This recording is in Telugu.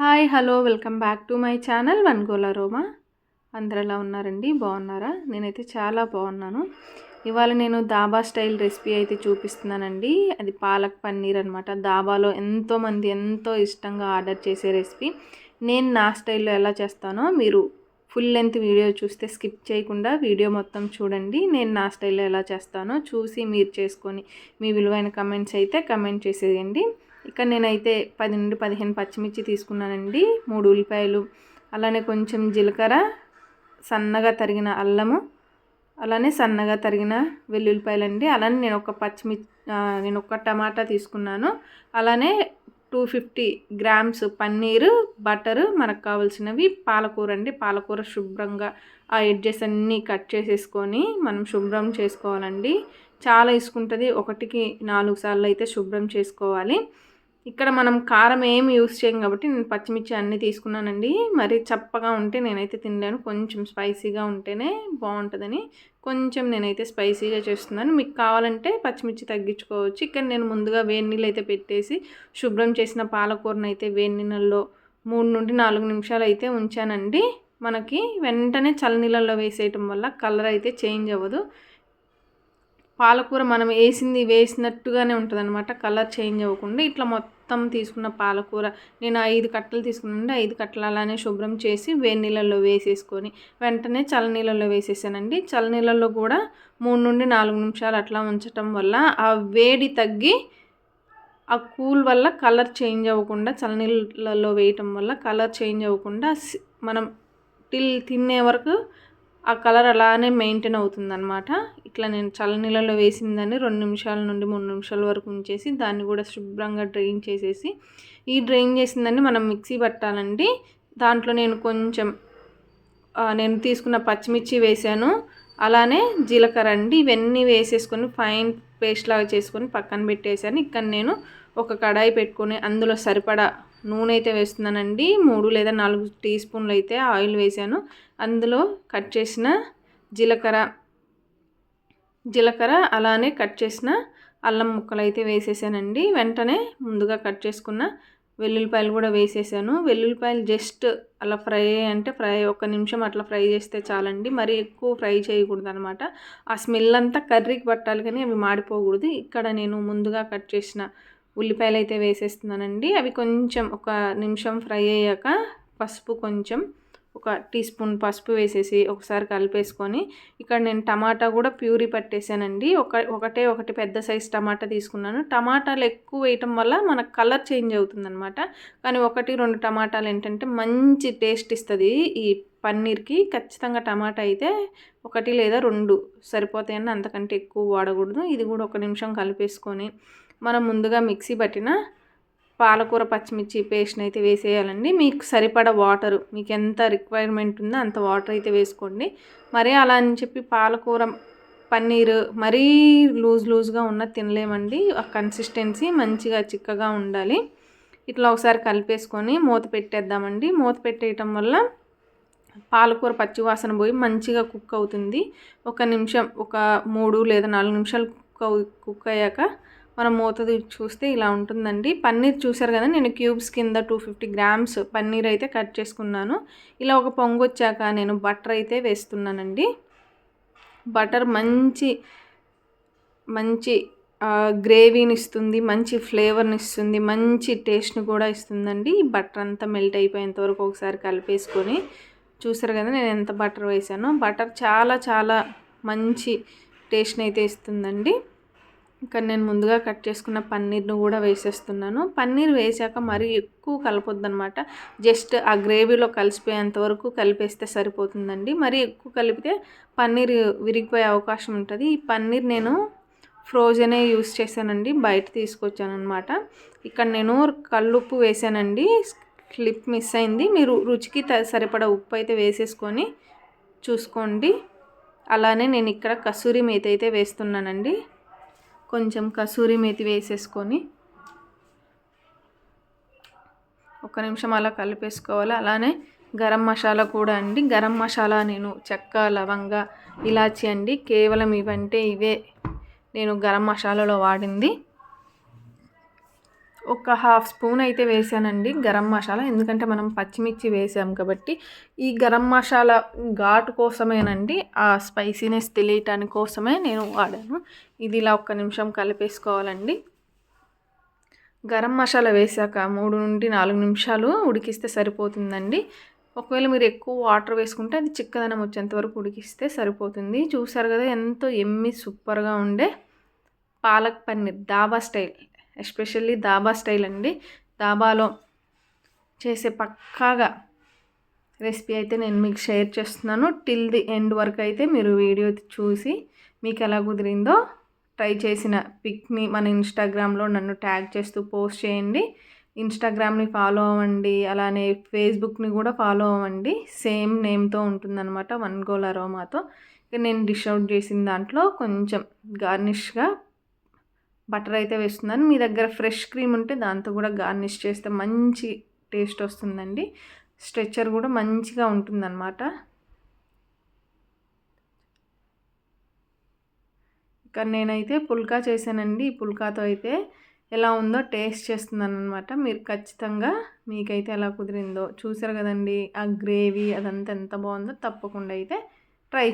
Hi hello welcome back to my channel one గోలా రోమా. అందరు ఎలా ఉన్నారండి? బాగున్నారా? నేనైతే చాలా బాగున్నాను. ఇవాళ నేను దాబా స్టైల్ రెసిపీ అయితే చూపిస్తున్నానండి. అది పాలక్ పన్నీర్ అనమాట దాబాలో ఎంతోమంది ఎంతో ఇష్టంగా ఆర్డర్ చేసే రెసిపీ. నేను నా స్టైల్లో ఎలా చేస్తానో మీరు ఫుల్ లెంత్ వీడియో చూస్తే స్కిప్ చేయకుండా వీడియో మొత్తం చూడండి. నేను నా స్టైల్లో ఎలా చేస్తానో చూసి మీరు చేసుకొని మీ విలువైన కమెంట్స్ అయితే కమెంట్ చేసేయండి. ఇక్కడ నేనైతే పది నుండి పదిహేను పచ్చిమిర్చి తీసుకున్నానండి. మూడు ఉల్లిపాయలు అలానే కొంచెం జీలకర్ర సన్నగా తరిగిన అల్లము అలానే సన్నగా తరిగిన వెల్లుల్లిపాయలు అండి అలానే నేను ఒక పచ్చిమిర్చి నేను ఒక టమాటా తీసుకున్నాను. అలానే two fifty grams paneer butter మనకు కావాల్సినవి పాలకూర అండి పాలకూర శుభ్రంగా ఆ ఎడ్జెస్ అన్నీ కట్ చేసేసుకొని మనం శుభ్రం చేసుకోవాలండి. చాలా ఇసుకుంటుంది. ఒకటికి నాలుగు సార్లు అయితే శుభ్రం చేసుకోవాలి. ఇక్కడ మనం కారం ఏమి యూస్ చేయం కాబట్టి నేను పచ్చిమిర్చి అన్నీ తీసుకున్నానండి. మరి చప్పగా ఉంటే నేనైతే తినలేను. కొంచెం స్పైసీగా ఉంటేనే బాగుంటుందని కొంచెం నేనైతే స్పైసీగా చేస్తున్నాను. మీకు కావాలంటే పచ్చిమిర్చి తగ్గించుకోవచ్చు. ఇక్కడ నేను ముందుగా వేడి నీళ్ళు అయితే పెట్టేసి శుభ్రం చేసిన పాలకూరను అయితే వేడి నీళ్ళల్లో మూడు నుండి నాలుగు నిమిషాలు అయితే ఉంచానండి. మనకి వెంటనే చల్లనీళ్ళల్లో వేసేయటం వల్ల కలర్ అయితే చేంజ్ అవ్వదు. పాలకూర మనం వేసింది వేసినట్టుగానే ఉంటుంది అనమాట కలర్ చేంజ్ అవ్వకుండా ఇట్లా మొత్తం మొత్తం తీసుకున్న పాలకూర. నేను ఐదు కట్టలు తీసుకున్నానండి. ఐదు కట్టలు అలానే శుభ్రం చేసి వేడి నీళ్ళల్లో వేసేసుకొని వెంటనే చల్లనీళ్ళల్లో వేసేసానండి. చల్లనీళ్ళల్లో కూడా మూడు నుండి నాలుగు నిమిషాలు అట్లా ఉంచటం వల్ల ఆ వేడి తగ్గి ఆ కూల్ వల్ల కలర్ చేంజ్ అవ్వకుండా చల్లనీళ్ళల్లో వేయటం వల్ల కలర్ చేంజ్ అవ్వకుండా మనం టిల్ తినే వరకు ఆ కలర్ అలానే మెయింటైన్ అవుతుందన్నమాట. ఇట్లా నేను చల్లనీళ్ళలో వేసిందని రెండు నిమిషాల నుండి మూడు నిమిషాల వరకు ఉంచేసి దాన్ని కూడా శుభ్రంగా డ్రైన్ చేసేసి ఈ డ్రైన్ చేసిందని మనం మిక్సీ పట్టాలండి. దాంట్లో నేను కొంచెం నేను తీసుకున్న పచ్చిమిర్చి వేసాను. అలానే జీలకర్ర అండి ఇవన్నీ వేసేసుకొని ఫైన్ పేస్ట్ లాగా చేసుకొని పక్కన పెట్టేశాను. ఇక్కడ నేను ఒక కడాయి పెట్టుకొని అందులో సరిపడా నూనె అయితే వేస్తున్నానండి. మూడు లేదా నాలుగు టీ స్పూన్లు అయితే ఆయిల్ వేసాను. అందులో కట్ చేసిన జీలకర్ర జీలకర్ర అలానే కట్ చేసిన అల్లం ముక్కలు అయితే వేసేసానండి. వెంటనే ముందుగా కట్ చేసుకున్న వెల్లుల్లిపాయలు కూడా వేసేసాను. వెల్లుల్లిపాయలు జస్ట్ అలా ఫ్రై అంటే ఫ్రై ఒక నిమిషం అట్లా ఫ్రై చేస్తే చాలండి. మరి ఎక్కువ ఫ్రై చేయకూడదు అనమాట ఆ స్మెల్ అంతా కర్రీకి పట్టాలి కానీ అవి మాడిపోకూడదు. ఇక్కడ నేను ముందుగా కట్ చేసిన ఉల్లిపాయలు అయితే వేసేస్తున్నానండి. అవి కొంచెం ఒక నిమిషం ఫ్రై అయ్యాక పసుపు కొంచెం ఒక టీ స్పూన్ పసుపు వేసేసి ఒకసారి కలిపేసుకొని ఇక్కడ నేను టమాటా కూడా ప్యూరీ పట్టేసానండి. ఒక ఒకటే ఒకటి పెద్ద సైజ్ టమాటా తీసుకున్నాను. టమాటాలు ఎక్కువ వేయటం వల్ల మనకు కలర్ చేంజ్ అవుతుందన్నమాట. కానీ ఒకటి రెండు టమాటాలు ఏంటంటే మంచి టేస్ట్ ఇస్తుంది ఈ పన్నీర్కి ఖచ్చితంగా టమాటా అయితే ఒకటి లేదా రెండు సరిపోతాయని అంతకంటే ఎక్కువ వాడకూడదు. ఇది కూడా ఒక నిమిషం కలిపేసుకొని మనం ముందుగా మిక్సీ పట్టిన పాలకూర పచ్చిమిర్చి పేస్ట్ని అయితే వేసేయాలండి. మీకు సరిపడ వాటర్ మీకు ఎంత రిక్వైర్మెంట్ ఉందో అంత వాటర్ అయితే వేసుకోండి. మరీ అలా అని చెప్పి పాలకూర పన్నీర్ మరీ లూజ్ లూజ్గా ఉన్న తినలేమండి. ఆ కన్సిస్టెన్సీ మంచిగా చిక్కగా ఉండాలి. ఇట్లా ఒకసారి కలిపేసుకొని మూత పెట్టేద్దామండి. మూత పెట్టేయటం వల్ల పాలకూర పచ్చివాసన పోయి మంచిగా కుక్ అవుతుంది. ఒక నిమిషం ఒక మూడు లేదా నాలుగు నిమిషాలు కుక్ కుక్ అయ్యాక మనం మూతది చూస్తే ఇలా ఉంటుందండి. పన్నీర్ చూసారు కదా నేను క్యూబ్స్ కింద టూ ఫిఫ్టీ గ్రామ్స్ పన్నీర్ అయితే కట్ చేసుకున్నాను. ఇలా ఒక పొంగు వచ్చాక నేను బటర్ అయితే వేస్తున్నానండి. బటర్ మంచి మంచి గ్రేవీని ఇస్తుంది మంచి ఫ్లేవర్ని ఇస్తుంది మంచి టేస్ట్ని కూడా ఇస్తుందండి. బటర్ అంతా మెల్ట్ అయిపోయేంత వరకు ఒకసారి కలిపేసుకొని చూసారు కదా నేను ఎంత బటర్ వేసానో. బటర్ చాలా చాలా మంచి టేస్ట్ని అయితే ఇస్తుందండి. ఇక్కడ నేను ముందుగా కట్ చేసుకున్న పన్నీర్ను కూడా వేసేస్తున్నాను. పన్నీర్ వేసాక మరీ ఎక్కువ కలపొద్దు అనమాట జస్ట్ ఆ గ్రేవీలో కలిసిపోయేంత వరకు కలిపేస్తే సరిపోతుందండి. మరీ ఎక్కువ కలిపితే పన్నీర్ విరిగిపోయే అవకాశం ఉంటుంది. ఈ పన్నీర్ నేను ఫ్రోజనే యూస్ చేశానండి. బయట తీసుకొచ్చాను అనమాట ఇక్కడ నేను కల్లుప్పు వేసానండి. క్లిప్ మిస్ అయింది. మీరు రుచికి సరిపడా ఉప్పు అయితే వేసేసుకొని చూసుకోండి. అలానే నేను ఇక్కడ కసూరి మేత అయితే వేస్తున్నానండి. కొంచెం కసూరి మేతి వేసేసుకొని ఒక నిమిషం అలా కలిపేసుకోవాలి. అలానే గరం మసాలా కూడా అండి. గరం మసాలా నేను చెక్క లవంగ ఇలాచి అండి. కేవలం ఇవంటే ఇవే. నేను గరం మసాలాలో వాడింది. ఒక హాఫ్ స్పూన్ అయితే వేసానండి గరం మసాలా. ఎందుకంటే మనం పచ్చిమిర్చి వేసాం కాబట్టి ఈ గరం మసాలా ఘాటు కోసమేనండి ఆ స్పైసీనెస్ తెలియటాని కోసమే నేను వాడాను. ఇది ఇలా ఒక్క నిమిషం కలిపేసుకోవాలండి. గరం మసాలా వేసాక మూడు నుండి నాలుగు నిమిషాలు ఉడికిస్తే సరిపోతుందండి. ఒకవేళ మీరు ఎక్కువ వాటర్ వేసుకుంటే అది చిక్కదనం వచ్చేంత వరకు ఉడికిస్తే సరిపోతుంది. చూసారు కదా ఎంతో ఎమ్మి సూపర్గా ఉండే palak paneer dhaba style. Especially dhaba style అండి. దాబాలో చేసే పక్కాగా రెసిపీ అయితే నేను మీకు షేర్ చేస్తున్నాను. టిల్ ది ఎండ్ వరకు అయితే మీరు వీడియో చూసి మీకు ఎలా కుదిరిందో ట్రై చేసిన పిక్ని మన ఇన్స్టాగ్రామ్లో నన్ను ట్యాగ్ చేస్తూ పోస్ట్ చేయండి. ఇన్స్టాగ్రామ్ని ఫాలో అవ్వండి అలానే ఫేస్బుక్ని కూడా ఫాలో అవ్వండి. సేమ్ నేమ్తో ఉంటుందన్నమాట వన్ గోల్ అరోమాతో. ఇక నేను డిష్ అవుట్ చేసిన దాంట్లో కొంచెం గార్నిష్గా బటర్ అయితే వేస్తున్నాను. మీ దగ్గర ఫ్రెష్ క్రీమ్ ఉంటే దాంతో కూడా గార్నిష్ చేస్తే మంచి టేస్ట్ వస్తుందండి. స్ట్రెచ్చర్ కూడా మంచిగా ఉంటుందన్నమాట. ఇక్కడ నేనైతే పుల్కా చేశానండి. ఈ పుల్కాతో అయితే ఎలా ఉందో టేస్ట్ చేస్తున్నాను అనమాట మీరు ఖచ్చితంగా మీకైతే ఎలా కుదిరిందో చూసారు కదండి. ఆ గ్రేవీ అదంతా ఎంత బాగుందో తప్పకుండా అయితే ట్రై